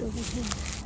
여보세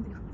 incendio.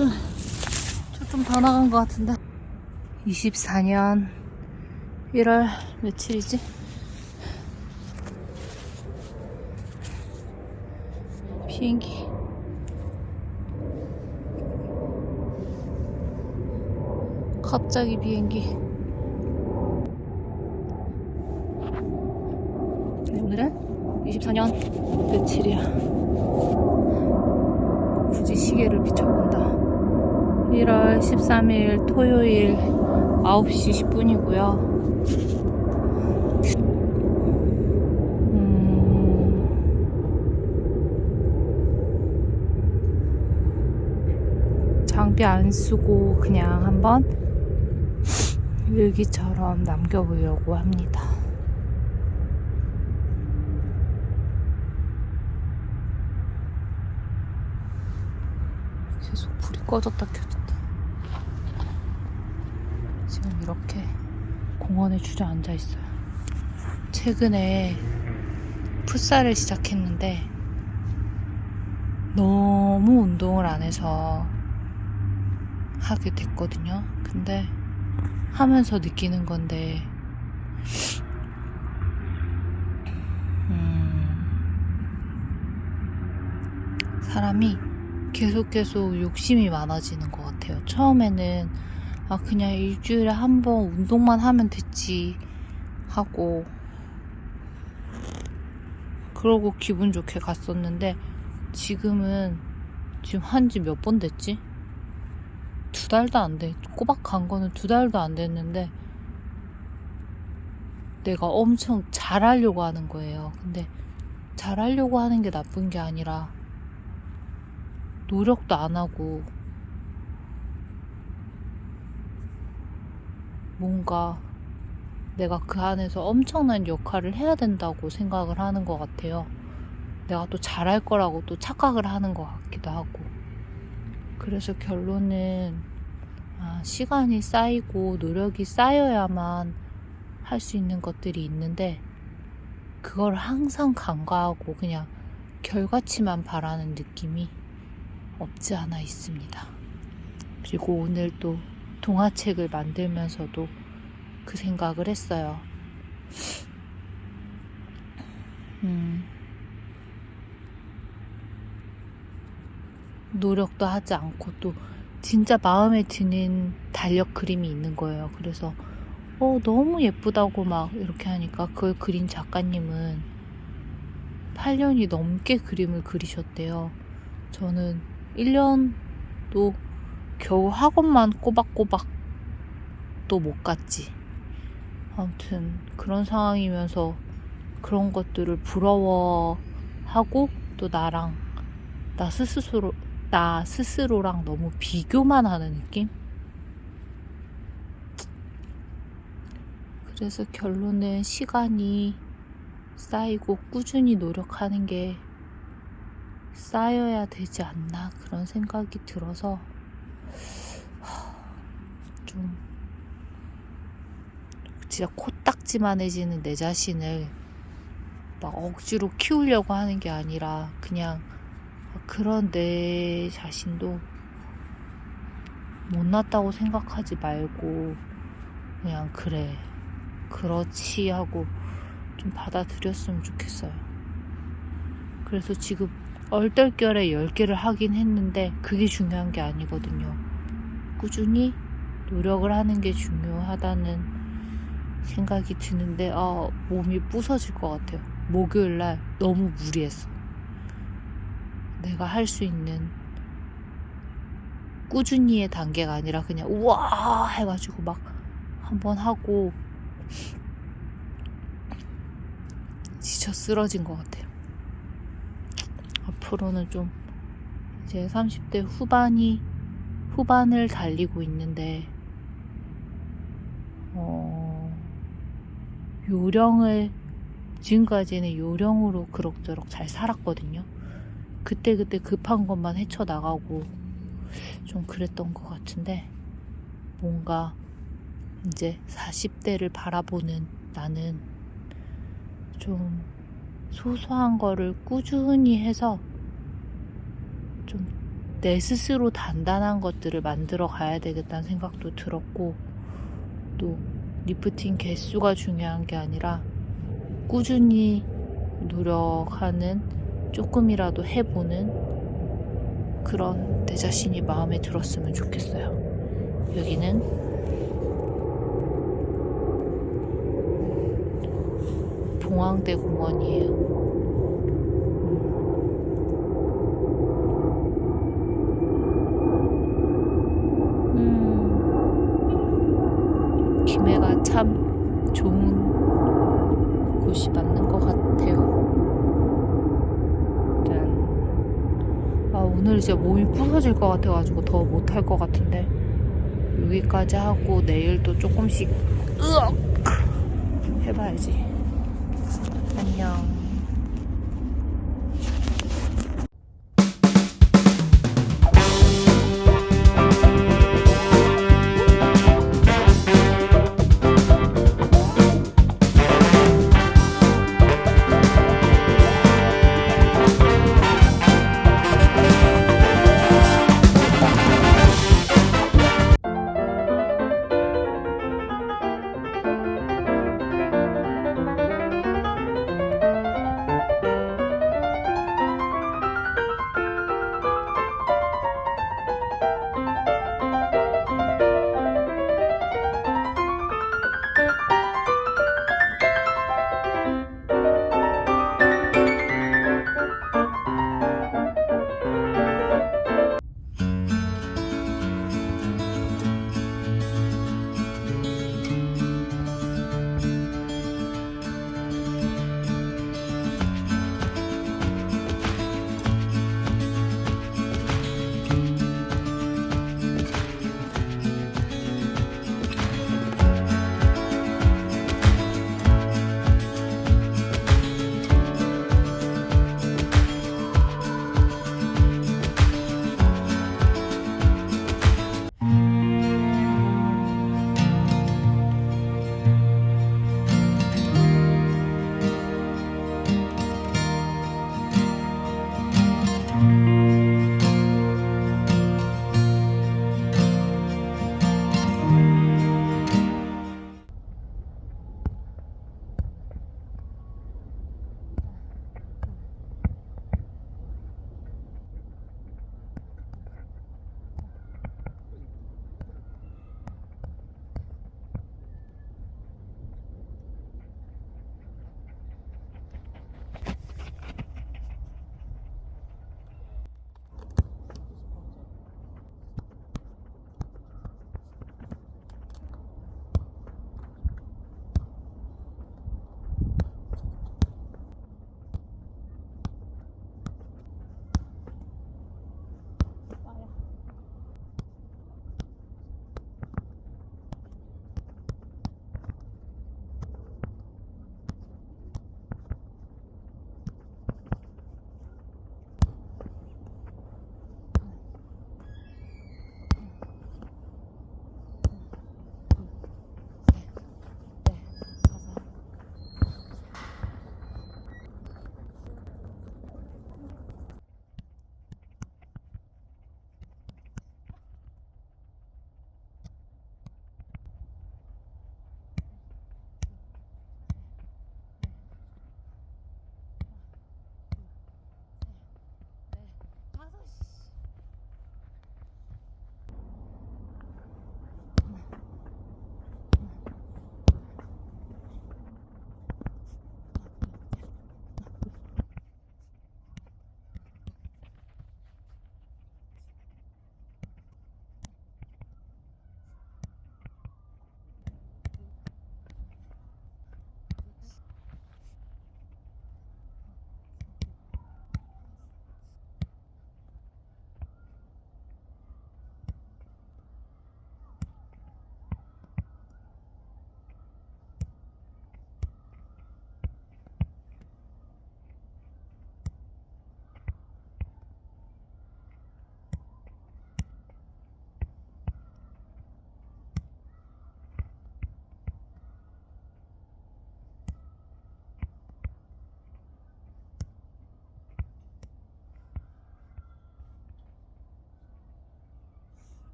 좀, 좀더 나간 것 같은데. 24년 1월 며칠이지? 비행기. 갑자기 비행기. 네, 오늘은 24년 며칠이야. 굳이 시계를 비춰본다. 1월 13일 토요일 9시 10분이고요. 음, 장비 안 쓰고 그냥 한번 일기처럼 남겨보려고 합니다. 계속 불이 꺼졌다 켜졌다. 지금 이렇게 공원에 주저앉아 있어요. 최근에 풋살을 시작했는데 너무 운동을 안 해서 하게 됐거든요. 근데 하면서 느끼는 건데 음, 사람이 계속 계속 욕심이 많아지는 것 같아요. 처음에는 아 그냥 일주일에 한 번 운동만 하면 됐지 하고 그러고 기분 좋게 갔었는데 지금은 지금 한 지 몇 번 됐지? 두 달도 안 돼. 꼬박 간 거는 두 달도 안 됐는데 내가 엄청 잘하려고 하는 거예요. 근데 잘하려고 하는 게 나쁜 게 아니라 노력도 안 하고 뭔가 내가 그 안에서 엄청난 역할을 해야 된다고 생각을 하는 것 같아요. 내가 또 잘할 거라고 또 착각을 하는 것 같기도 하고. 그래서 결론은 아, 시간이 쌓이고 노력이 쌓여야만 할 수 있는 것들이 있는데 그걸 항상 간과하고 그냥 결과치만 바라는 느낌이 없지 않아 있습니다. 그리고 오늘 또 동화책을 만들면서도 그 생각을 했어요. 음, 노력도 하지 않고 또 진짜 마음에 드는 달력 그림이 있는 거예요. 그래서 어, 너무 예쁘다고 막 이렇게 하니까 그걸 그린 작가님은 8년이 넘게 그림을 그리셨대요. 저는 1년도 겨우 학원만 꼬박꼬박 또 못 갔지. 아무튼 그런 상황이면서 그런 것들을 부러워하고 또 나랑 나 스스로 나 스스로랑 너무 비교만 하는 느낌? 그래서 결론은 시간이 쌓이고 꾸준히 노력하는 게 쌓여야 되지 않나 그런 생각이 들어서 하, 좀 진짜 코딱지만해지는 내 자신을 막 억지로 키우려고 하는 게 아니라 그냥 그런 내 자신도 못났다고 생각하지 말고 그냥 그래 그렇지 하고 좀 받아들였으면 좋겠어요. 그래서 지금 얼떨결에 10개를 하긴 했는데 그게 중요한 게 아니거든요. 꾸준히 노력을 하는 게 중요하다는 생각이 드는데 아, 몸이 부서질 것 같아요. 목요일 날 너무 무리했어. 내가 할 수 있는 꾸준히의 단계가 아니라 그냥 우와 해가지고 막 한번 하고 지쳐 쓰러진 것 같아요. 앞으로는 좀 이제 30대 후반이 후반을 달리고 있는데 어, 요령을 지금까지는 요령으로 그럭저럭 잘 살았거든요. 그때그때 급한 것만 헤쳐나가고 좀 그랬던 것 같은데 뭔가 이제 40대를 바라보는 나는 좀 소소한 거를 꾸준히 해서 좀 내 스스로 단단한 것들을 만들어 가야 되겠다는 생각도 들었고 또 리프팅 개수가 중요한 게 아니라 꾸준히 노력하는 조금이라도 해보는 그런 내 자신이 마음에 들었으면 좋겠어요. 여기는 봉황대 공원이에요. 김해가 참 좋은 곳이 맞는 것 같아요. 짠. 아, 오늘 이제 몸이 부서질 것 같아가지고 더 못할 것 같은데 여기까지 하고 내일 또 조금씩 으악 해봐야지. 안녕.